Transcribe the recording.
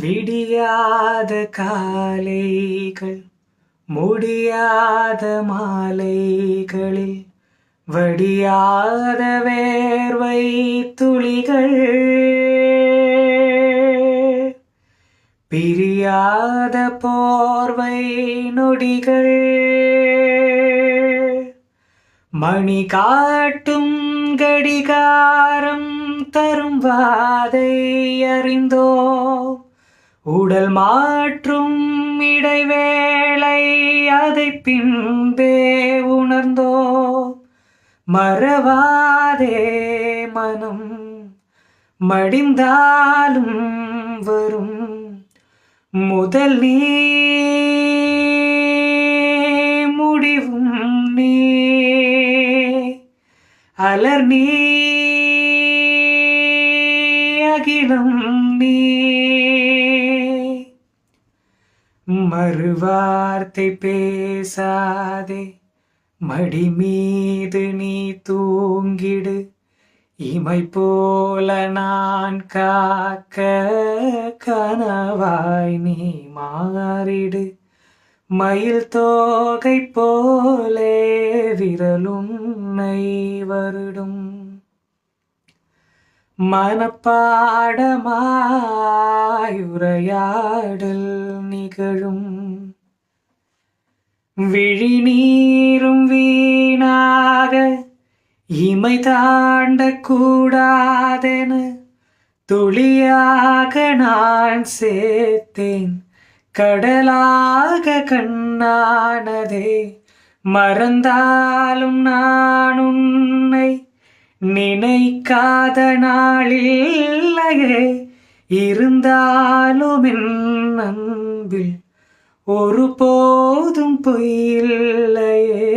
விடியாத காலைகள் முடியாத மாலைகளில் வடியாத வேர்வை துளிகள் பிரியாத போர்வை நொடிகள் மணி காட்டும் கடிகாரம் தரும் வாதை அறிந்தோம். உடல் மாற்றும் இடைவேளை அதை பின்பே உணர்ந்தோ? மறவாதே மனம் மடிந்தாலும் வரும் முதல் நீ. முடிவும் நீ. அலர் நீ. அகிலம் நீ. மறுவார்த்தை பேசாதே. மடி மீது நீ தூங்கிடு. இமை போல நான் காக்க கனவாய் நீ மாறிடு. மயில் தோகை போலே விரலுன்னை வருடும். மனப்பாடமாயுரையாடல் நிகழும் விழிநீரும் வீணாக இமை தாண்ட கூடாதென துளியாக நான் சேர்த்தேன். கடலாக கண்ணானதே மறந்தாலும் நான் உன்னை நினைக்காத நாளில்லையே. இருந்தாலும் என் அன்பில் ஒரு போதும் பொய்யில்லையே